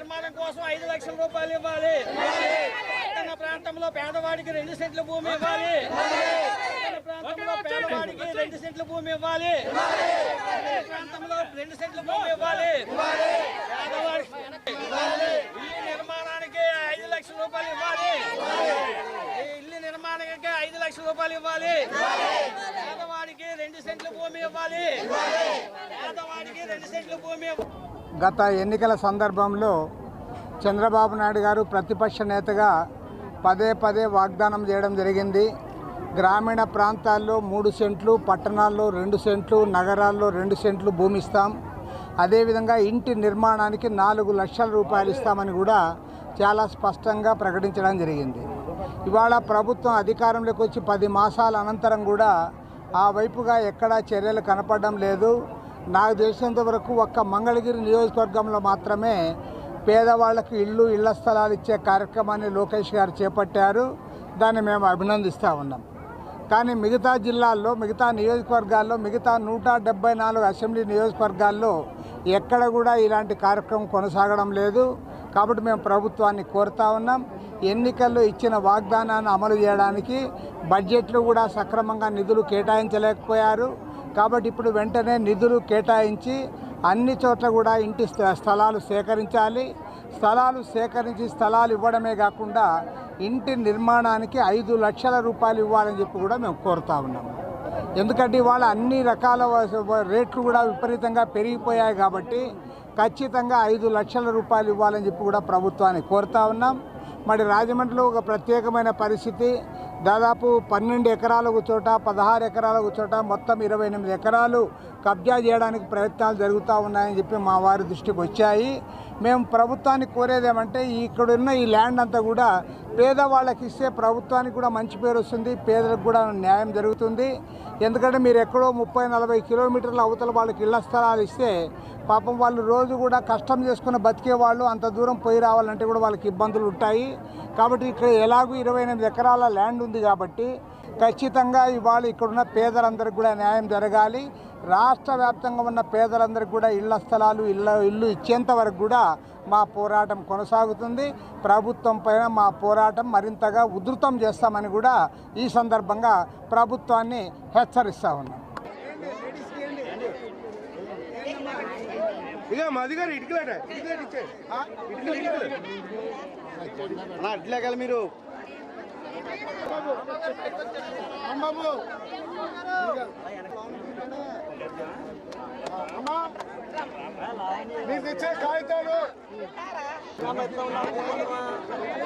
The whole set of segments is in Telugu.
నిర్మాణం కోసం ఐదు లక్షల రూపాయలు ఇవ్వాలి. పట్టణ ప్రాంతంలో పేదవాడికి రెండు సెంట్ల భూమి ఇవ్వాలి. పట్టణ ప్రాంతంలో పేదవాడికి రెండు సెంట్ల భూమి ఇవ్వాలి. ప్రాంతంలో రెండు సెంట్ల భూమి ఇవ్వాలి. పేదవాడికి ఇల్లు నిర్మాణానికి ఐదు లక్షల రూపాయలు ఇవ్వాలి. ఇల్లు నిర్మాణానికి ఐదు లక్షల రూపాయలు ఇవ్వాలి. పేదవాడికి రెండు సెంట్ల భూమి ఇవ్వాలి. పేదవాడికి రెండు సెంట్ల భూమి ఇవ్వాలి. గత ఎన్నికల సందర్భంలో చంద్రబాబు నాయుడు గారు ప్రతిపక్ష నేతగా పదే పదే వాగ్దానం చేయడం జరిగింది. గ్రామీణ ప్రాంతాల్లో మూడు సెంట్లు పట్టణాల్లో రెండు సెంట్లు నగరాల్లో రెండు సెంట్లు భూమి ఇస్తాం అదేవిధంగా ఇంటి నిర్మాణానికి నాలుగు లక్షల రూపాయలు ఇస్తామని కూడా చాలా స్పష్టంగా ప్రకటించడం జరిగింది. ఇవాళ ప్రభుత్వం అధికారంలోకి వచ్చి పది మాసాల అనంతరం కూడా ఆ వైపుగా ఎక్కడా చర్యలు కనపడడం లేదు. నాకు తెలిసినంత వరకు ఒక్క మంగళగిరి నియోజకవర్గంలో మాత్రమే పేదవాళ్ళకి ఇల్లు ఇళ్ళ స్థలాలు ఇచ్చే కార్యక్రమాన్ని లోకేష్ గారు చేపట్టారు. దాన్ని మేము అభినందిస్తూ ఉన్నాం. కానీ మిగతా జిల్లాల్లో మిగతా నియోజకవర్గాల్లో మిగతా నూట డెబ్బై నాలుగు అసెంబ్లీ నియోజకవర్గాల్లో ఎక్కడ కూడా ఇలాంటి కార్యక్రమం కొనసాగడం లేదు. కాబట్టి మేము ప్రభుత్వాన్ని కోరుతా ఉన్నాం. ఎన్నికల్లో ఇచ్చిన వాగ్దానాన్ని అమలు చేయడానికి బడ్జెట్లో కూడా సక్రమంగా నిధులు కేటాయించలేకపోయారు. కాబట్టి ఇప్పుడు వెంటనే నిధులు కేటాయించి అన్ని చోట్ల కూడా ఇంటి స్థ- స్థలాలు సేకరించాలి. స్థలాలు సేకరించి స్థలాలు ఇవ్వడమే కాకుండా ఇంటి నిర్మాణానికి ఐదు లక్షల రూపాయలు ఇవ్వాలని చెప్పి కూడా మేము కోరుతా ఉన్నాము ఎందుకంటే ఇవాళ అన్ని రకాల రేట్లు కూడా విపరీతంగా పెరిగిపోయాయి కాబట్టి ఖచ్చితంగా ఐదు లక్షల రూపాయలు ఇవ్వాలని చెప్పి కూడా ప్రభుత్వాన్ని కోరుతా ఉన్నాం. మరి రాజమండ్రిలో ఒక ప్రత్యేకమైన పరిస్థితి దాదాపు పన్నెండు ఎకరాలకు చోట పదహారు ఎకరాలకు చోట మొత్తం ఇరవై ఎనిమిది ఎకరాలు కబ్జా చేయడానికి ప్రయత్నాలు జరుగుతూ ఉన్నాయని చెప్పి మా వారి దృష్టికి వచ్చాయి. మేము ప్రభుత్వాన్ని కోరేది ఏమంటే ఇక్కడున్న ఈ ల్యాండ్ అంతా కూడా పేదవాళ్ళకి ఇస్తే ప్రభుత్వానికి కూడా మంచి పేరు వస్తుంది పేదలకు కూడా న్యాయం జరుగుతుంది. ఎందుకంటే మీరు ఎక్కడో ముప్పై నలభై కిలోమీటర్ల అవతల వాళ్ళకి ఇళ్ళ స్థలాలు ఇస్తే పాపం వాళ్ళు రోజు కూడా కష్టం చేసుకుని బతికే వాళ్ళు అంత దూరం పోయి రావాలంటే కూడా వాళ్ళకి ఇబ్బందులు ఉంటాయి. కాబట్టి ఇక్కడ ఎలాగూ ఇరవై ఎనిమిది ఎకరాల ల్యాండ్ ఉంది కాబట్టి ఖచ్చితంగా ఇవాళ ఇక్కడున్న పేదలందరికీ కూడా న్యాయం జరగాలి. రాష్ట్ర వ్యాప్తంగా ఉన్న పేదలందరికీ కూడా ఇళ్ళ స్థలాలు ఇళ్ళ ఇల్లు ఇచ్చేంత వరకు కూడా మా పోరాటం కొనసాగుతుంది. ప్రభుత్వం పైన మా పోరాటం మరింతగా ఉధృతం చేస్తామని కూడా ఈ సందర్భంగా ప్రభుత్వాన్ని హెచ్చరిస్తా ఉన్నాం. ఇక మాది గారు ఇటుకలేట. ఇటుకలేట ఇచ్చే. అన్నా మీరు? మీకు ఇచ్చే కాగితాలు.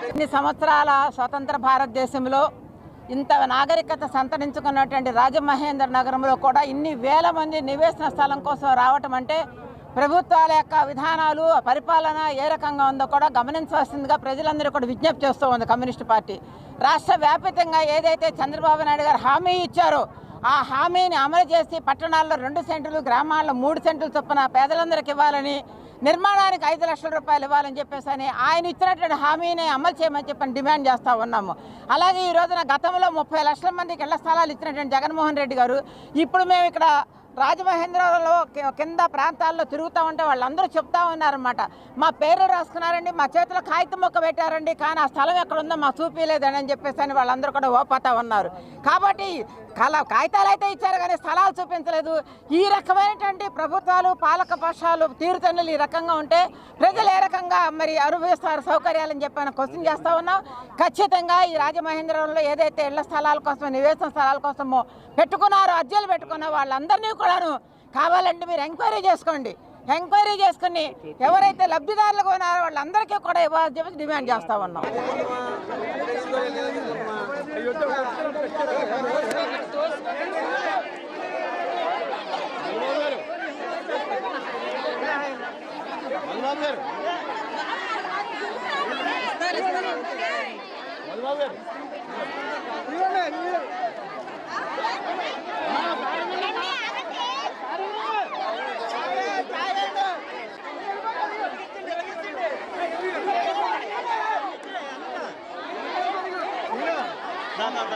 ఇన్ని సంవత్సరాల స్వతంత్ర భారతదేశంలో ఇంత నాగరికత సంతరించుకున్నటువంటి రాజమహేంద్ర నగరంలో కూడా ఇన్ని వేల మంది నివేశన స్థలం కోసం రావటం అంటే ప్రభుత్వాల యొక్క విధానాలు పరిపాలన ఏ రకంగా ఉందో కూడా గమనించవలసిందిగా ప్రజలందరూ కూడా విజ్ఞప్తి చేస్తూ ఉంది కమ్యూనిస్ట్ పార్టీ. రాష్ట్ర వ్యాపితంగా ఏదైతే చంద్రబాబు నాయుడు గారు హామీ ఇచ్చారో ఆ హామీని అమలు చేసి పట్టణాల్లో రెండు సెంట్లు గ్రామాల్లో మూడు సెంట్లు చొప్పున పేదలందరికి ఇవ్వాలని నిర్మాణానికి ఐదు లక్షల రూపాయలు ఇవ్వాలని చెప్పేసి అని ఆయన ఇచ్చినటువంటి హామీని అమలు చేయమని చెప్పని డిమాండ్ చేస్తూ ఉన్నాము. అలాగే ఈ రోజున గతంలో ముప్పై లక్షల మందికి ఇళ్ళ స్థలాలు ఇచ్చినటువంటి జగన్మోహన్ రెడ్డి గారు ఇప్పుడు మేము ఇక్కడ రాజమహేంద్రలో కింద ప్రాంతాల్లో తిరుగుతూ ఉంటే వాళ్ళందరూ చెప్తా ఉన్నారనమాట మా పేర్లు రాసుకున్నారండి మా చేతిలో కాగితం మొక్క పెట్టారండి కానీ ఆ స్థలం ఎక్కడ ఉందో చూపించలేదని అని చెప్పేసి అని వాళ్ళందరూ కూడా ఓపోతూ ఉన్నారు. కాబట్టి కళ కాగితాలు అయితే ఇచ్చారు కానీ స్థలాలు చూపించలేదు. ఈ రకమైనటువంటి ప్రభుత్వాలు పాలక పక్షాలు తీరుతన్నులు ఈ రకంగా ఉంటే ప్రజలు ఏ రకంగా మరి అనుభవిస్తారు సౌకర్యాలని చెప్పి క్వశ్చన్ చేస్తూ ఉన్నాం? ఖచ్చితంగా ఈ రాజమహేంద్రంలో ఏదైతే ఇళ్ళ స్థలాల కోసం నివేశన స్థలాల కోసమో పెట్టుకున్నారు అర్జీలు పెట్టుకున్న వాళ్ళందరినీ కూడాను కావాలంటే మీరు ఎంక్వైరీ చేసుకోండి. ఎంక్వైరీ చేసుకుని ఎవరైతే లబ్ధిదారులు ఉన్నారో వాళ్ళందరికీ కూడా ఇవ్వాల్సి చెప్పి డిమాండ్ చేస్తా ఉన్నాం. दा